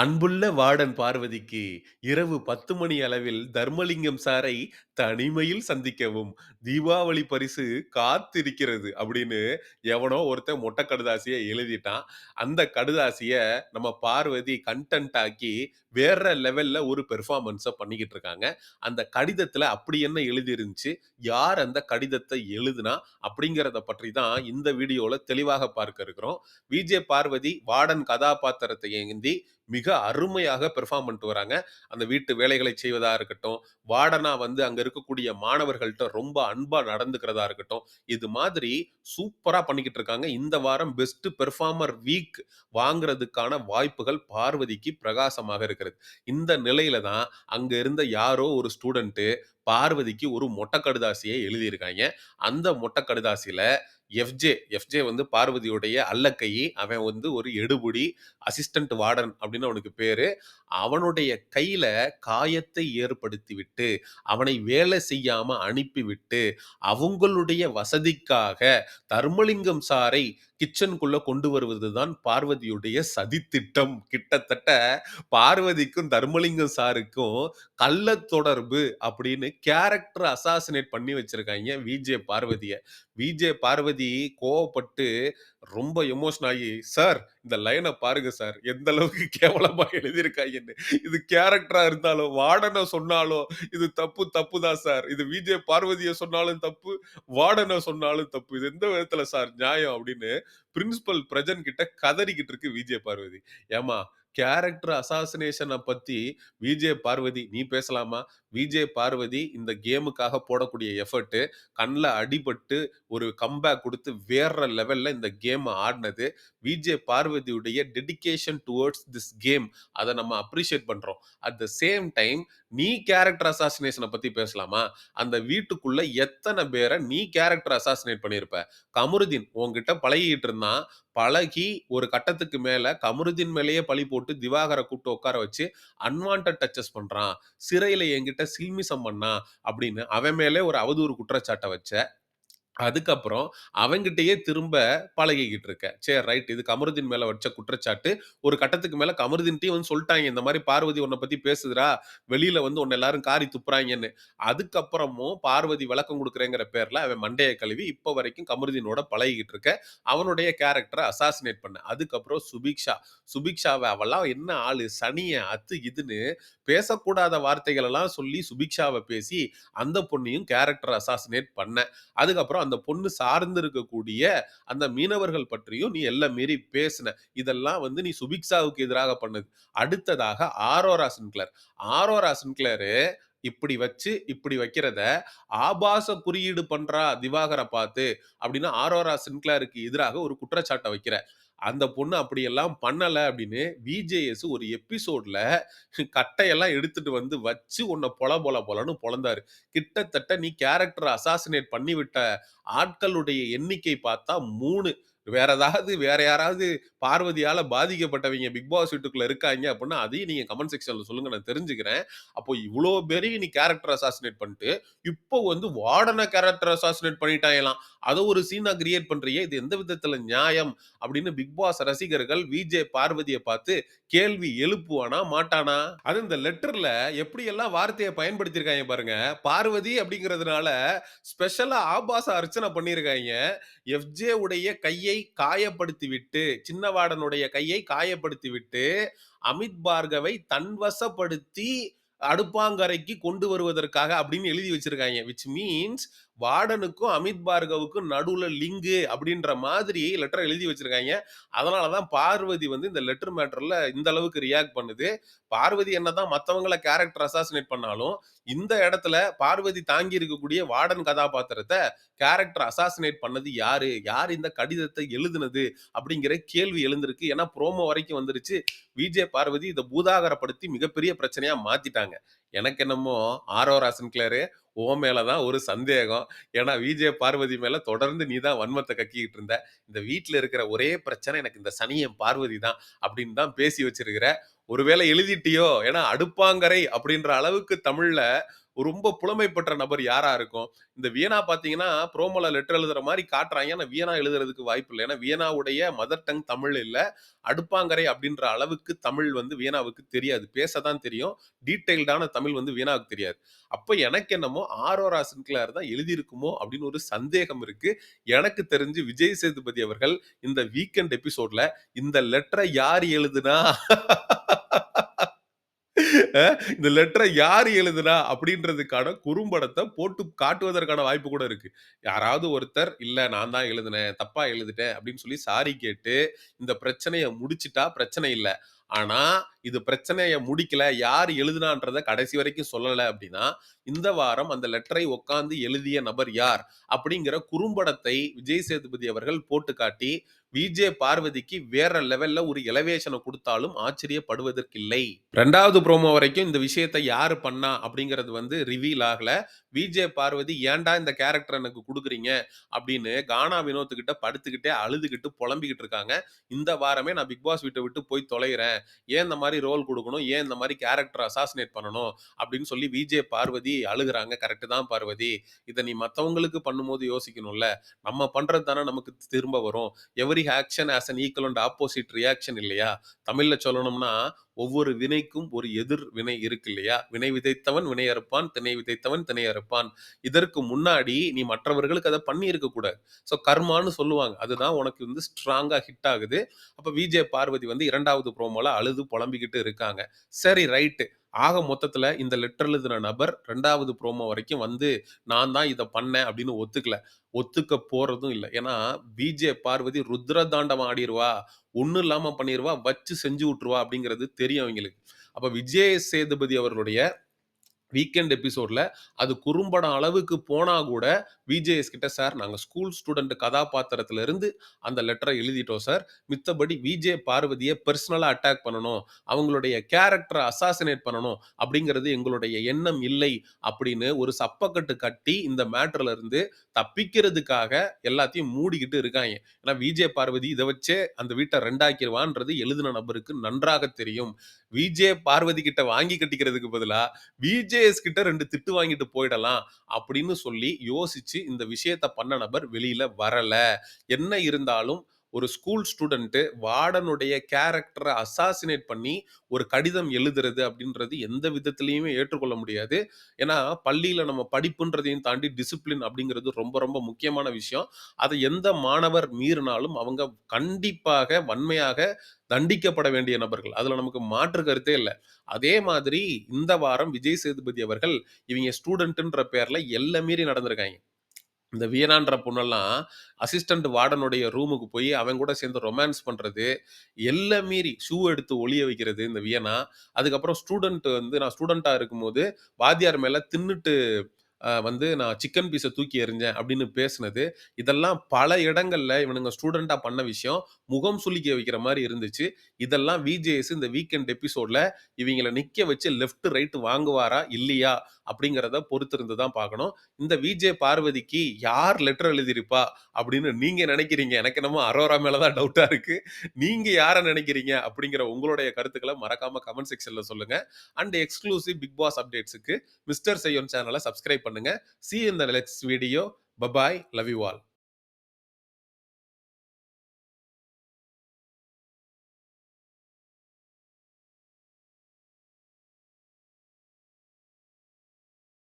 அன்புள்ள வார்டன் பார்வதிக்கு, இரவு 10 மணி அளவில் தர்மலிங்கம் சாரை தனிமையில் சந்திக்கவும், தீபாவளி பரிசு காத்திருக்கிறது அப்படின்னு எவனோ ஒருத்தன் மொட்டை கடுதாசியை எழுதிட்டான். அந்த கடுதாசியை நம்ம பார்வதி கண்டென்ட் ஆக்கி வேற லெவல்ல ஒரு பெர்ஃபார்மன்ஸை பண்ணிக்கிட்டு இருக்காங்க. அந்த கடிதத்துல அப்படி என்ன எழுதியிருந்துச்சு? யார் அந்த கடிதத்தை எழுதுனா? அப்படிங்கிறத பற்றி தான் இந்த வீடியோல தெளிவாக பார்க்க இருக்கிறோம். விஜே பார்வதி வார்டன் கதாபாத்திரத்தை ஏந்தி மிக அருமையாக பெர்ஃபார்ம் பண்ணிட்டு வராங்க. அந்த வீட்டு வேலைகளை செய்வதாக இருக்கட்டும், வார்டனா வந்து அங்கே இருக்கக்கூடிய மாணவர்கள்ட்ட ரொம்ப அன்பாக நடந்துக்கிறதா இருக்கட்டும், இது மாதிரி சூப்பராக பண்ணிக்கிட்டு இருக்காங்க. இந்த வாரம் பெஸ்ட் பெர்ஃபார்மர் வீக் வாங்குறதுக்கான வாய்ப்புகள் பார்வதிக்கு பிரகாசமாக இருக்கிறது. இந்த நிலையில தான் அங்க இருந்த யாரோ ஒரு ஸ்டூடண்ட் பார்வதிக்கு ஒரு மொட்டை கடுதாசிய எழுதியிருக்காங்க அந்த மொட்டை கடுதாசியில் எஃப்ஜே எஃப்ஜே வந்து பார்வதியுடைய அல்லக்கை. அவன் வந்து ஒரு எடுபுடி அசிஸ்டன்ட் வார்டன் அப்படின்னு அவனுக்கு பேரு. அவனுடைய கையில காயத்தை ஏற்படுத்திவிட்டு, அவனை வேலை செய்யாம அனுப்பிவிட்டு, அவங்களுடைய வசதிக்காக தர்மலிங்கம் சாரை கிச்சனுக்குள்ள கொண்டு வருவதுதான் பார்வதியுடைய சதித்திட்டம். கிட்டத்தட்ட பார்வதிக்கும் தர்மலிங்கம் சாருக்கும் கள்ள தொடர்பு அப்படின்னு கேரக்டர் அசாசினேட் பண்ணி வச்சிருக்காங்க விஜே பார்வதியை விஜே பார்வதி கோவப்பட்டு ரொம்ப எமோஷன் ஆகி, "சார் இந்த லைனை பாருங்க சார். எந்த அளவுக்கு கேவலமா எழுதியிருக்காங்கன்னு இது கேரக்டரா இருந்தாலும், வார்டனை சொன்னாலும் இது தப்பு தப்பு தான் சார். இது விஜே பார்வதியை சொன்னாலும் தப்பு, வார்டனை சொன்னாலும் தப்பு. இது எந்த விதத்துல சார் நியாயம்?" அப்படின்னு பிரின்சிபல் பிரஜன் கிட்ட கதறிக்கிட்டு இருக்கு விஜே பார்வதி. ஏம்மா கேரக்டர் அசாசினேஷனை பத்தி விஜே பார்வதி நீ பேசலாமா? விஜே பார்வதி இந்த கேமுக்காக போடக்கூடிய எஃபர்ட்டு கண்ணில் அடிபட்டு ஒரு கம்பேக் கொடுத்து வேற லெவல்ல இந்த கேமை ஆடினது விஜே பார்வதியுடைய டெடிகேஷன் டுவர்ட்ஸ் திஸ் கேம். அதை நம்ம அப்ரிஷியேட் பண்றோம். அட் த சேம் டைம் நீ கேரக்டர் அசாசினேஷனை பத்தி பேசலாமா? அந்த வீட்டுக்குள்ள எத்தனை பேரை நீ கேரக்டர் அசாசினேட் பண்ணியிருப்ப? கமருதீன் உங்ககிட்ட பழகிட்டு இருந்தான். பழகி ஒரு கட்டத்துக்கு மேல கமருதீன் மேலேயே பழி போட்டு திவாகரை கூப்பிட்டு உட்கார வச்சு அன்வான்டட் டச்சஸ் பண்றான். சிறையில என்கிட்ட சில்மிசம் பண்ணான் அப்படின்னு அவன் மேலே ஒரு அவதூறு குற்றச்சாட்டை வச்ச. அதுக்கப்புறம் அவன்கிட்டயே திரும்ப பழகிக்கிட்டு இருக்க. சரி ரைட் இது கமருதீன் மேல வச்ச குற்றச்சாட்டு. ஒரு கட்டத்துக்கு மேல கமருதீன்ட்டயும் வந்து சொல்ட்டாய்ங்க. இந்த மாரி பார்வதி உன்ன பத்தி பேசுதுடா. வெளியில வந்து உன்ன எல்லாரும் காரி துப்புறாய்ங்கன்னு. அதுக்கப்புறமும் பார்வதி விளக்கம் குடுக்குறேங்கிற பேர்ல அவன் மண்டைய கழுவி இப்ப வரைக்கும் கமருதீனோட பழகிக்கிட்டு இருக்க. அவனுடைய கேரக்டர அசாசினேட் பண்ண. அதுக்கப்புறம் சுபிக்ஷா. சுபிக்ஷாவ அவள்லாம் என்ன ஆளு? சனியன் அது இதுன்னு பேசக்கூடாத வார்த்தைகள் எல்லாம் சொல்லி சுபிக்ஷாவ பேசி அந்த பொண்ணையும் கேரக்டர் அசாசினேட் பண்ண. அதுக்கப்புறம் அந்த பொண்ணு சார்ந்து இருக்கக்கூடிய அந்த மீனவர்கள் பற்றியும் நீ எல்லாம் மீறி பேசின. இதெல்லாம் வந்து நீ சுபிக்ஷாவுக்கு எதிராக பண்ணது. அடுத்ததாக ஆரோரா சின்க்ளர். ஆரோரா சின்க்ளரு இப்படி வச்சு இப்படி வைக்கிறத ஆபாச குறியீடு பண்றா திவாகரை பார்த்து அப்படின்னு ஆரோரா சின்க்ளருக்கு எதிராக ஒரு குற்றச்சாட்டை வைக்கிற. அந்த பொண்ணு அப்படியெல்லாம் பண்ணலை அப்படின்னு விஜேஎஸ் ஒரு எபிசோடில் கட்டையெல்லாம் எடுத்துட்டு வந்து வச்சு உன்னை பொல பொல பொலன்னு பொழந்தாரு கிட்டத்தட்ட நீ கேரக்டர் அசாசினேட் பண்ணிவிட்ட ஆட்களுடைய எண்ணிக்கை பார்த்தா மூணு. வேற ஏதாவது வேற யாராவது பார்வதியால பாதிக்கப்பட்டவங்க பிக் பாஸ் வீட்டுக்குள்ள இருக்காங்க அப்படின்னா, அதையும் நீங்க கமெண்ட் செக்ஷன்ல சொல்லுங்க நான் தெரிஞ்சுக்கிறேன். அப்போ இவ்வளோ பெரிய நீ கேரக்டர் அசாசினேட் பண்ணிட்டு, இப்போ வந்து வார்டன கேரக்டர் அசாசினேட் பண்ணிட்டாயலாம். அதை ஒரு சீனா கிரியேட் பண்றியே. இது எந்த விதத்துல நியாயம்? அப்படின்னு பிக் பாஸ் ரசிகர்கள் விஜே பார்வதியை பார்த்து கேள்வி எழுப்புவானா? மாட்டானா? அது இந்த லெட்டர்ல எப்படியெல்லாம் வார்த்தையை பயன்படுத்தியிருக்காங்க பாருங்க. பார்வதி அப்படிங்கிறதுனால ஸ்பெஷலா ஆபாச அர்ச்சனை பண்ணியிருக்காங்க எஃப்ஜே உடைய கையை காயப்படுத்திவிட்டு, சின்னவாடனுடைய கையை காயப்படுத்திவிட்டு, அமித் பார்கவை தன்வசப்படுத்தி அடுப்பாங்கரைக்கு கொண்டு வருவதற்காக அப்படின்னு எழுதி வச்சிருக்காங்க. விச் மீன்ஸ் வார்டனுக்கும் அமித் பார்கவுக்கும் நடுவுல லிங்கு அப்படின்ற மாதிரி லெட்டர் எழுதி வச்சிருக்காங்க அதனால தான் பார்வதி வந்து இந்த லெட்டர் மேட்டர்ல இந்த அளவுக்கு ரியாக்ட் பண்ணுது. பார்வதி என்னதான் மற்றவங்கள கேரக்டர் அசாசினேட் பண்ணாலும், இந்த இடத்துல பார்வதி தாங்கி இருக்கக்கூடிய வார்டன் கதாபாத்திரத்தை கேரக்டர் அசாசினேட் பண்ணது யாரு? யார் இந்த கடிதத்தை எழுதுனது? அப்படிங்கிற கேள்வி எழுந்திருக்கு. ஏன்னா ப்ரோமோ வரைக்கும் வந்துருச்சு. விஜே பார்வதி இதை பூதாகரப்படுத்தி மிகப்பெரிய பிரச்சனையா மாத்திட்டாங்க. எனக்கு என்னமோ ஆரோரா சின்க்ளேரு உன் மேலதான் ஒரு சந்தேகம். ஏன்னா விஜே பார்வதி மேல தொடர்ந்து நீ தான் வன்மத்தை கக்கிக்கிட்டு இருந்த. இந்த வீட்டுல இருக்கிற ஒரே பிரச்சனை எனக்கு இந்த சனியன் பார்வதி தான் அப்படின்னு தான் பேசி வச்சிருக்கிற. ஒருவேளை எழுதிட்டியோ? ஏன்னா அடுப்பாங்கரை அப்படின்ற அளவுக்கு தமிழ்ல ரொம்ப புலமை பெற்ற நபர் யாரா இருக்கும்? இந்த வியனா பார்த்தீங்கன்னா, ப்ரோமோல லெட்டர் எழுதுற மாதிரி காட்டுறாங்க ஆனா வியனா எழுதுறதுக்கு வாய்ப்பு இல்லை ஏன்னா வியனாவுடைய மதர் டங் தமிழ் இல்ல. அடுப்பாங்கரை அப்படின்ற அளவுக்கு தமிழ் வந்து வியனாவுக்கு தெரியாது. பேச தான் தெரியும். டீட்டெயில்டான தமிழ் வந்து வியனாவுக்கு தெரியாது. அப்ப எனக்கு என்னமோ ஆரோரா சின்கிளார் தான் எழுதியிருக்குமோ அப்படின்னு ஒரு சந்தேகம் இருக்கு. எனக்கு தெரிஞ்சு விஜய் சேதுபதி அவர்கள் இந்த வீக்கெண்ட் எபிசோட்ல இந்த லெட்டரை யார் எழுதுனா? இந்த லெட்டரை யார் எழுதுனா? அப்படின்றதுக்கான குறும்படத்தை போட்டு காட்டுவதற்கான வாய்ப்பு கூட இருக்கு. யாராவது ஒருத்தர், "இல்ல நான் தான் எழுதுனேன். தப்பா எழுதிட்டேன்." அப்படின்னு சொல்லி சாரி கேட்டு, இந்த பிரச்சனைய முடிச்சுட்டா பிரச்சனை இல்லை ஆனா, இது பிரச்சனைய முடிக்கல. யார் எழுதுனான்றத கடைசி வரைக்கும் சொல்லலை அப்படின்னா, இந்த வாரம் அந்த லெட்டரை உட்கார்ந்து எழுதிய நபர் யார்? அப்படிங்கிற குறும்படத்தை விஜய் சேதுபதி அவர்கள் போட்டு காட்டி, விஜே பார்வதிக்கு வேற லெவல்ல ஒரு எலவேஷனை கொடுத்தாலும் ஆச்சரியப்படுவதற்கில்லை. ரெண்டாவது ப்ரோமோ வரைக்கும் இந்த விஷயத்தை யாரு பண்ணா? அப்படிங்கிறது வந்து ரிவீல் ஆகல. விஜே பார்வதி ஏன்டா இந்த கேரக்டர் எனக்கு கொடுக்குறீங்க அப்படின்னு கானா வினோத்துக்கிட்ட கிட்ட படுத்துக்கிட்டே அழுதுகிட்டு புலம்பிக்கிட்டு இருக்காங்க. இந்த வாரமே நான் பிக் பாஸ் வீட்டை விட்டு போய் தொலைகிறேன் ஏன் இந்த மாதிரி ரோல் கொடுக்கணும் ஏன் இந்த மாதிரி கேரக்டர் அசாசினேட் பண்ணணும்? அப்படின்னு சொல்லி விஜே பார்வதி அழுகுறாங்க. கரெக்டு தான் பார்வதி. இதை நீ மத்தவங்களுக்கு பண்ணும்போது யோசிக்கணும்ல. நம்ம பண்றது தானே நமக்கு திரும்ப வரும். Every action has an equal and opposite reaction இல்லையா? தமிழ்ல சொல்லணும்னா, ஒவ்வொரு வினைக்கும் ஒரு எதிர் வினை இருக்கு இல்லையா? வினை விதைத்தவன் வினை அறுப்பான். திணை விதைத்தவன் திணை அறுப்பான். இதற்கு முன்னாடி நீ மற்றவர்களுக்கு அதை பண்ணியிருக்க கூடாது. ஸோ கர்மான்னு சொல்லுவாங்க. அதுதான் உனக்கு வந்து ஸ்ட்ராங்காக ஹிட் ஆகுது. அப்போ விஜே பார்வதி வந்து இரண்டாவது ப்ரோமோல அழுது புலம்பிக்கிட்டு இருக்காங்க. சரி ரைட்டு ஆக மொத்தத்துல இந்த லெட்டர் எழுதின நபர் ரெண்டாவது ப்ரோமோ வரைக்கும் வந்து, நான் தான் இதை பண்ணேன் அப்படின்னு ஒத்துக்கல. ஒத்துக்க போறதும் இல்லை ஏன்னா, விஜே பார்வதி ருத்ர தாண்டவம் ஆடிருவா. ஒன்றும் இல்லாமல் பண்ணிடுவா வச்சு செஞ்சு விட்டுருவா அப்படிங்கிறது தெரியும் அவங்களுக்கு அப்போ விஜய் சேதுபதி அவர்களுடைய வீக்கெண்ட் எபிசோட்ல அது குறும்படம் அளவுக்கு போனா கூட, விஜேஎஸ் கிட்ட சார் நாங்க ஸ்கூல் ஸ்டூடெண்ட் கதாபாத்திரத்துல இருந்து அந்த லெட்டரை எழுதிட்டோம் சார். மித்தபடி விஜே பார்வதியை பெர்சனலா அட்டாக் பண்ணணும். அவங்களுடைய கேரக்டரை அசாசினேட் பண்ணணும் அப்படிங்கிறது எங்களுடைய எண்ணம் இல்லை அப்படின்னு ஒரு சப்பக்கட்டு கட்டி இந்த மேட்டர்ல இருந்து தப்பிக்கிறதுக்காக எல்லாத்தையும் மூடிக்கிட்டு இருக்காங்க ஏன்னா விஜே பார்வதி இதை வச்சே அந்த வீட்டை ரெண்டாக்கிடுவான்றது எழுதின நபருக்கு நன்றாக தெரியும். விஜே பார்வதி கிட்ட வாங்கி கட்டிக்கிறதுக்கு பதிலா, விஜேஎஸ் கிட்ட ரெண்டு திட்டு வாங்கிட்டு போயிடலாம் அப்படின்னு சொல்லி யோசிச்சு இந்த விஷயத்த பண்ண நபர் வெளியில வரல. என்ன இருந்தாலும் ஒரு ஸ்கூல் ஸ்டூடெண்ட்டு வார்டனுடைய கேரக்டரை அசாசினேட் பண்ணி ஒரு கடிதம் எழுதுறது அப்படின்றது எந்த விதத்துலையுமே ஏற்றுக்கொள்ள முடியாது. ஏன்னா, பள்ளியில் நம்ம படிப்புன்றதையும் தாண்டி டிசிப்ளின் அப்படிங்கிறது ரொம்ப ரொம்ப முக்கியமான விஷயம். அதை எந்த மாணவர் மீறினாலும் அவங்க கண்டிப்பாக வன்மையாக தண்டிக்கப்பட வேண்டிய நபர்கள். அதில் நமக்கு மாற்று கருத்தே இல்லை அதே மாதிரி இந்த வாரம் விஜய் சேதுபதி அவர்கள் இவங்க ஸ்டூடெண்ட்டுன்ற பேரில் எல்லை மீறி நடந்திருக்காங்க இந்த வியனான்ற பொண்ணெல்லாம் அசிஸ்டன்ட் வார்டனுடைய ரூமுக்கு போய் அவன் கூட சேர்ந்து ரொமான்ஸ் பண்ணுறது எல்லாம் மீறி ஷூ எடுத்து ஒளிய வைக்கிறது இந்த வியனா அதுக்கப்புறம் ஸ்டூடெண்ட் வந்து நான் ஸ்டூடெண்ட்டாக இருக்கும்போது வாத்தியார் மேலே தின்னுட்டு வந்து நான் சிக்கன் பீஸை தூக்கி எறிஞ்சேன் அப்படின்னு பேசினது இதெல்லாம் பல இடங்களில் இவனுங்க ஸ்டூடெண்ட்டாக பண்ண விஷயம். முகம் சுளிக்க வைக்கிற மாதிரி இருந்துச்சு. இதெல்லாம் விஜேஎஸ் இந்த வீக்கெண்ட் எபிசோட்ல இவங்களை நிற்க வச்சு லெஃப்ட், ரைட் வாங்குவாரா? இல்லையா? அப்படிங்கிறத பொறுத்திருந்து தான் பார்க்கணும். இந்த விஜே பார்வதிக்கு யார் லெட்டர் எழுதியிருப்பா? அப்படின்னு நீங்கள் நினைக்கிறீங்க? எனக்கு என்னமோ அரோரா மேலே தான் டவுட்டாக இருக்கு. நீங்கள் யாரை நினைக்கிறீங்க? அப்படிங்கிற உங்களுடைய கருத்துக்களை மறக்காமல் கமெண்ட் செக்ஷனில் சொல்லுங்க. அண்ட் எக்ஸ்க்ளூசிவ் பிக் பாஸ் அப்டேட்ஸுக்கு மிஸ்டர் செய்யோன் சேனலை சப்ஸ்கிரைப் பண்ணுங்க. சி இந்த next video. Bye bye. Love you all.